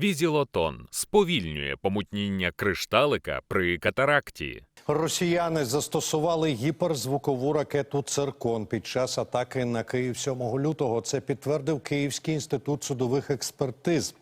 Візілотон сповільнює помутніння кришталика при катаракті. Росіяни застосували гіперзвукову ракету Циркон під час атаки на Київ 7 лютого. Це підтвердив Київський інститут судових експертиз.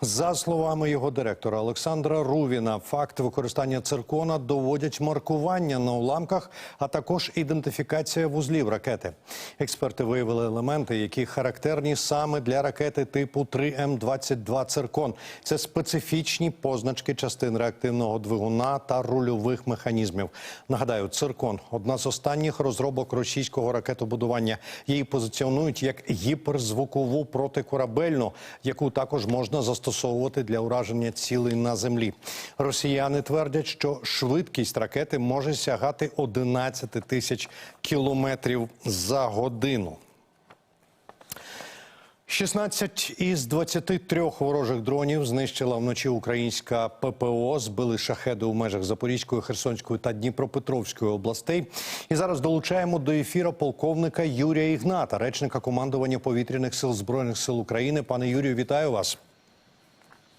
За словами його директора Олександра Рувіна, факт використання циркона доводять маркування на уламках, а також ідентифікація вузлів ракети. Експерти виявили елементи, які характерні саме для ракети типу 3М22 циркон. Це специфічні позначки частин реактивного двигуна та рульових механізмів. Нагадаю, циркон одна з останніх розробок російського ракетобудування. Її позиціонують як гіперзвукову протикорабельну, яку також можна застосовувати для ураження цілей на землі. Росіяни твердять, що швидкість ракети може сягати 11 тисяч кілометрів за годину. 16 із 23 ворожих дронів знищила вночі українська ППО. Збили шахеди у межах Запорізької, Херсонської та Дніпропетровської областей. І зараз долучаємо до ефіра полковника Юрія Ігната, речника командування повітряних сил збройних сил України. Пане Юрію, вітаю вас.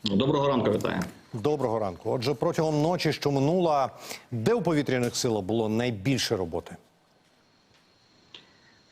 Доброго ранку, вітаю. Доброго ранку. Отже, протягом ночі, що минула, де у повітряних силах було найбільше роботи?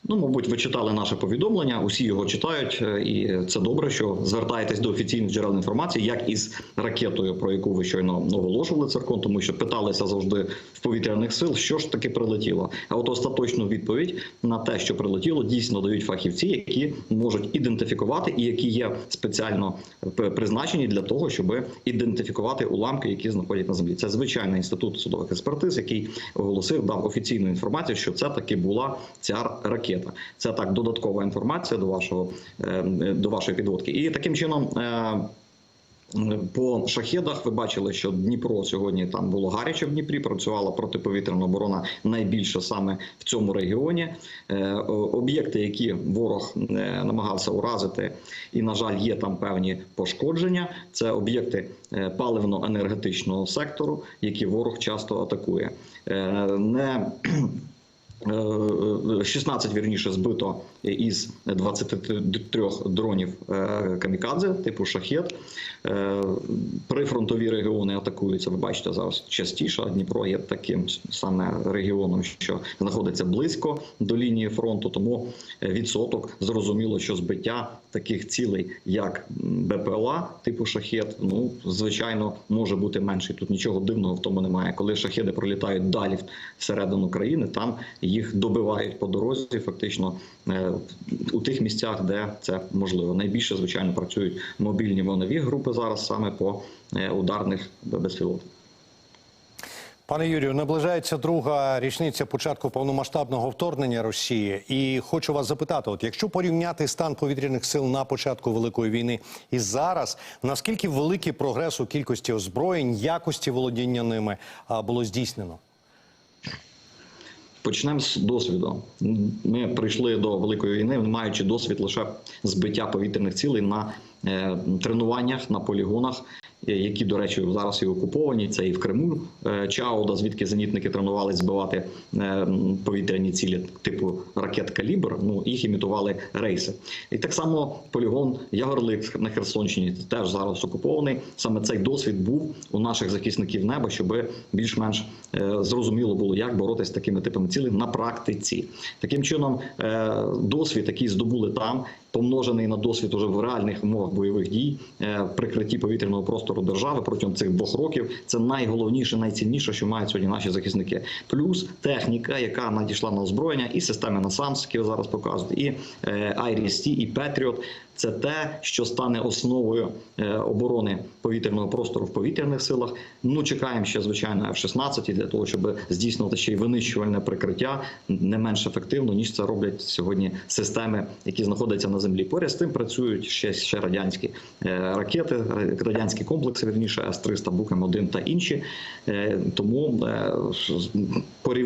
Ну, мабуть, ви читали наше повідомлення. Усі його читають, е, і це добре, що звертаєтесь до офіційних джерел інформації, як із ракетою, про яку ви щойно оголошували циркон, тому що питалися завжди в повітряних сил, що ж таки прилетіло. А от остаточну відповідь на те, що прилетіло, дійсно дають фахівці, які можуть ідентифікувати і які є спеціально призначені для того, щоб ідентифікувати уламки, які знаходять на землі. Це звичайний інститут судових експертиз, який оголосив, дав офіційну інформацію, що це таки була ця ракета. Це так додаткова інформація до вашого е, до вашої підводки. І таким чином. е, по шахедах ви бачили, що Дніпро сьогодні там було гаряче в Дніпрі. Працювала протиповітряна оборона найбільше саме в цьому регіоні. Е, Об'єкти, які ворог е, намагався уразити, і на жаль, є там певні пошкодження. Це об'єкти е, паливно-енергетичного сектору, які ворог часто атакує. Не 16 вірніше збито із 23 дронів е, камікадзе типу шахет. Е, Прифронтові регіони атакуються. Ви бачите зараз частіше. Дніпро є таким саме регіоном, що знаходиться близько до лінії фронту. Тому відсоток зрозуміло, що збиття таких цілей, як БПЛА типу шахет, ну звичайно може бути менший. Тут нічого дивного в тому немає. Коли шахеди пролітають далі всередину країни, там їх добивають по дорозі, фактично е, у тих місцях, де це можливо. Найбільше звичайно працюють мобільні вогневі групи зараз саме по е, ударних безпілотних. Пане Юрію, наближається друга річниця початку повномасштабного вторгнення Росії. І хочу вас запитати: от якщо порівняти стан повітряних сил на початку великої війни і зараз, наскільки великий прогрес у кількості озброєнь, якості володіння ними було здійснено? Почнемо з досвіду. Ми прийшли до великої війни, маючи досвід лише збиття повітряних цілей на е, тренуваннях на полігонах, які, до речі, зараз і окуповані. Це і в Криму е, Чауда, звідки зенітники тренувалися збивати е, повітряні цілі типу ракет Калібр. Ну їх імітували рейси. І так само полігон Ягорлик на Херсонщині теж зараз окупований. Саме цей досвід був у наших захисників неба, щоб більш-менш е, зрозуміло було, як боротися з такими типами цілей на практиці. Таким чином, е, досвід, який здобули там, помножений на досвід уже в реальних умовах бойових дій, е, в прикритті повітряного простору держави протягом цих двох років. Це найголовніше, найцінніше, що мають сьогодні наші захисники. Плюс техніка, яка надійшла на озброєння, і системи NASAMS, які ви зараз показуєте, і IRST, IRIS-T, і Patriot. Це те, що стане основою е, оборони повітряного простору в повітряних силах. Ну чекаємо ще звичайно F-16 для того, щоб здійснювати ще й винищувальне прикриття не менш ефективно ніж це роблять сьогодні системи, які знаходяться на землі. Поряд з тим працюють ще, ще радянські е, ракети, радянські комплекси, вірніше С-300, Букем-1 та інші. Е, Тому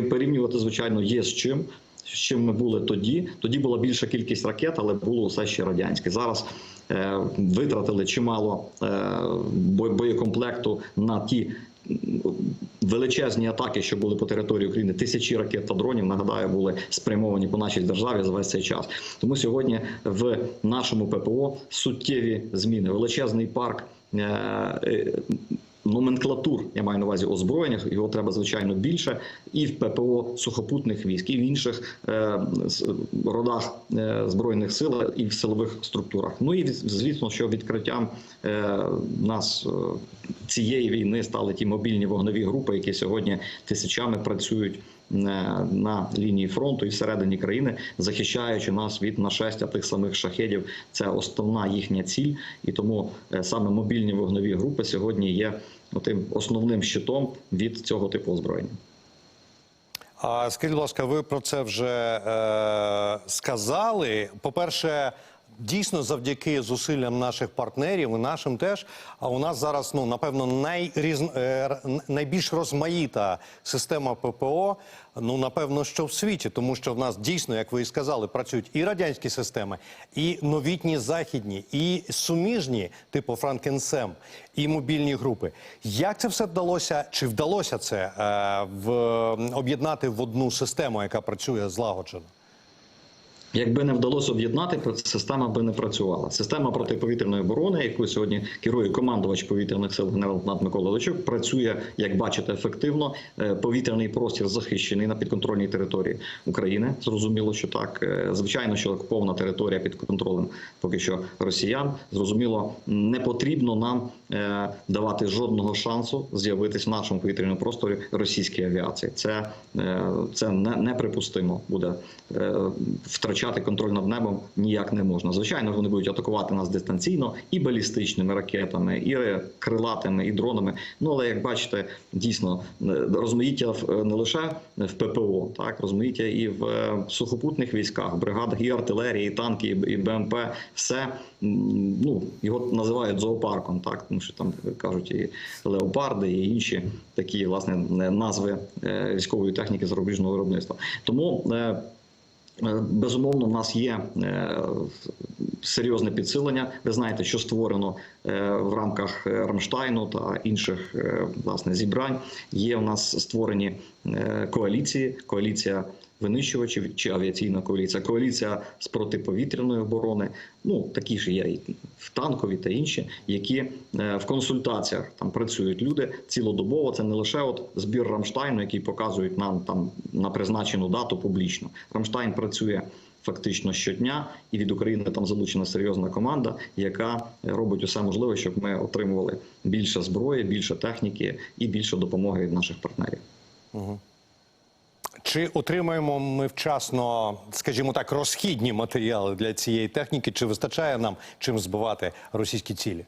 порівнювати звичайно є з чим чим ми були тоді. Тоді була більша кількість ракет, але було все ще радянське. Зараз е, витратили чимало е, боєкомплекту на ті. Величезні атаки, що були по території України, тисячі ракет та дронів, нагадаю, були спрямовані по нашій державі за весь цей час. Тому сьогодні в нашому ППО суттєві зміни. Величезний парк е, е, Номенклатур, я маю на увазі озброєння, його треба звичайно більше, і в ППО сухопутних військ, і в інших е, родах е, збройних сил і в силових структурах. Ну і звісно, що відкриттям е, нас е, цієї війни стали ті мобільні вогневі групи, які сьогодні тисячами працюють на лінії фронту і всередині країни, захищаючи нас від нашестя тих самих шахедів. Це основна їхня ціль, і тому е, саме мобільні вогневі групи сьогодні є тим основним щитом від цього типу озброєння. А скажіть, будь ласка, ви про це вже е, сказали. По-перше, дійсно, завдяки зусиллям наших партнерів і нашим теж. А у нас зараз, ну напевно, найріз... е, найбільш розмаїта система ППО. Ну, напевно, що в світі, тому що в нас дійсно, як ви і сказали, працюють і радянські системи, і новітні західні, і суміжні, типу Франкенсем, і мобільні групи. Як це все вдалося? Чи вдалося це е, в об'єднати в одну систему, яка працює злагоджено? Якби не вдалося об'єднати, система би не працювала. Система протиповітряної оборони, яку сьогодні керує командувач повітряних сил генерал-лейтенант Микола Личук, працює, як бачите, ефективно. Е, Повітряний простір захищений на підконтрольній території України. Зрозуміло, що так. Е, Звичайно, що окупована територія під контролем поки що росіян. Зрозуміло, не потрібно нам е, давати жодного шансу з'явитись в нашому повітряному просторі російській авіації. Це, це не, неприпустимо буде е, втрачати контроль над небом ніяк не можна. Звичайно, вони будуть атакувати нас дистанційно і балістичними ракетами, і е, крилатими, і дронами. Ну але як бачите, дійсно е, розмаїття в- не лише в ППО, так розмаїття і в е, сухопутних військах, бригадах і артилерії, і танки, і БМП. Все ну його називають зоопарком, так тому що там кажуть і леопарди, і інші такі власне назви е, військової техніки зарубіжного виробництва. Тому. Е, Безумовно, в нас є е, серйозне підсилення. Ви знаєте, що створено е, в рамках Рамштайну та інших власне зібрань. Є у нас створені коаліції, коаліція винищувачів чи авіаційна коаліція, коаліція з протиповітряної оборони. Ну такі ж є і в танкові та інші, які е, в консультаціях там працюють люди цілодобово. Це не лише от збір Рамштайну, який показують нам там на призначену дату публічно. Рамштайн працює. Фактично щодня, і від України там залучена серйозна команда, яка робить усе можливе, щоб ми отримували більше зброї, більше техніки і більше допомоги від наших партнерів. Чи отримаємо ми вчасно, скажімо так, розхідні матеріали для цієї техніки? Чи вистачає нам чим збивати російські цілі?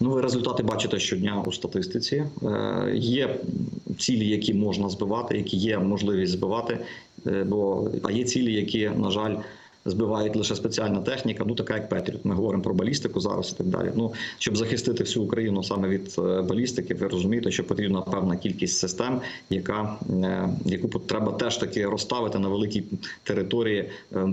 Ну, ви результати бачите щодня у статистиці. Е, є цілі, які можна збивати, які є можливість збивати. е, Бо а є цілі, які, на жаль, збивають лише спеціальна техніка, ну така як Петріот. Ми говоримо про балістику зараз і так далі. Ну щоб захистити всю Україну саме від е, балістики, ви розумієте, що потрібна певна кількість систем, яка е, яку треба теж таки розставити на великій території е,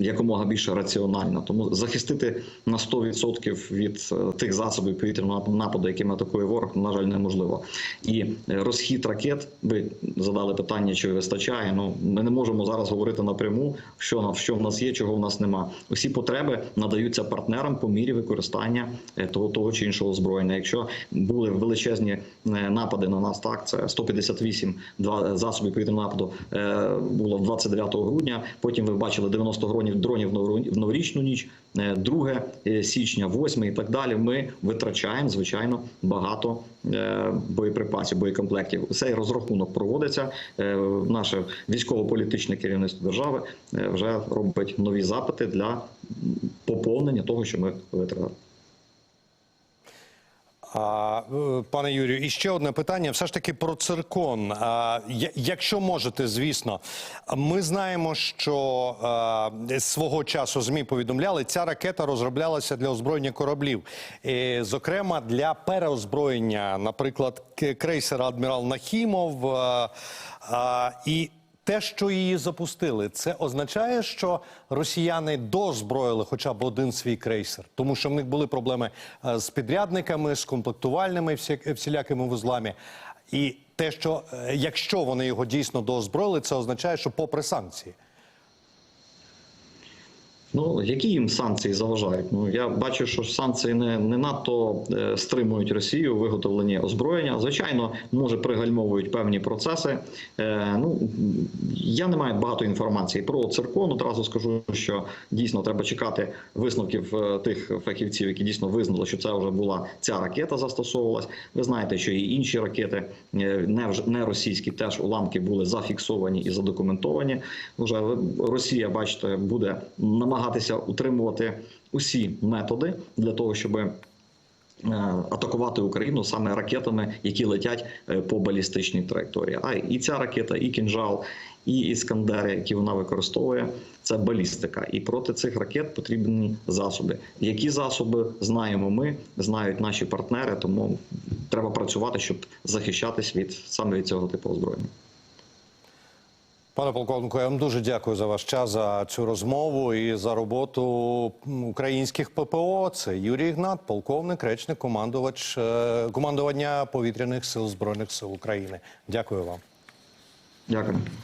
якомога більше раціонально. Тому захистити на 100% від тих засобів повітряного нападу, якими атакує ворог, на жаль, неможливо. І розхід ракет, ви задали питання, чи вистачає. Ну ми не можемо зараз говорити напряму, що на що в нас є, чого в нас нема. Усі потреби надаються партнерам по мірі використання е, того, того чи іншого озброєння. Якщо були величезні е, напади на нас, так це 158 два засобів повітряного нападу е, було 29 грудня. Потім ви бачили 90 дронів дронів в новорічну ніч, 2 е, січня, 8 і так далі. Ми витрачаємо звичайно багато е, боєприпасів, боєкомплектів. Цей розрахунок проводиться. Е, Наше військово-політичне керівництво держави е, вже робить нові запити для поповнення того, що ми витратили. Е, пане Юрію, і ще одне питання. Все ж таки про циркон. Якщо можете, звісно, ми знаємо, що свого часу змі повідомляли, ця ракета розроблялася для озброєння кораблів, зокрема для переозброєння, наприклад, крейсера Адмірал Нахімов. І те, що її запустили, це означає, що росіяни дозброїли хоча б один свій крейсер, тому що в них були проблеми е, з підрядниками, з комплектувальними всі- всілякими вузлами. І те, що е, якщо вони його дійсно дозброїли, це означає, що попри санкції. Ну, які їм санкції заважають? Ну я бачу, що санкції не, не надто е, стримують Росію у виготовленні озброєння. Звичайно, може пригальмовують певні процеси. Е, ну я не маю багато інформації про циркон. Одразу скажу, що дійсно треба чекати висновків е, тих фахівців, які дійсно визнали, що це вже була ця ракета застосовувалась. Ви знаєте, що і інші ракети е, не не російські теж уламки були зафіксовані і задокументовані. Вже Росія, бачите, буде намагатися утримувати усі методи для того, щоб е, атакувати Україну саме ракетами, які летять е, по балістичній траєкторії. А і ця ракета, і кінжал, і іскандери, які вона використовує, це балістика. І проти цих ракет потрібні засоби. Які засоби знаємо ми, знають наші партнери, тому треба працювати, щоб захищатись від саме від цього типу озброєння. Пане полковнику, я вам дуже дякую за ваш час, за цю розмову і за роботу українських ППО. Це Юрій Ігнат, полковник, речник, командувач е, командування повітряних сил збройних сил України. Дякую вам. Дякую.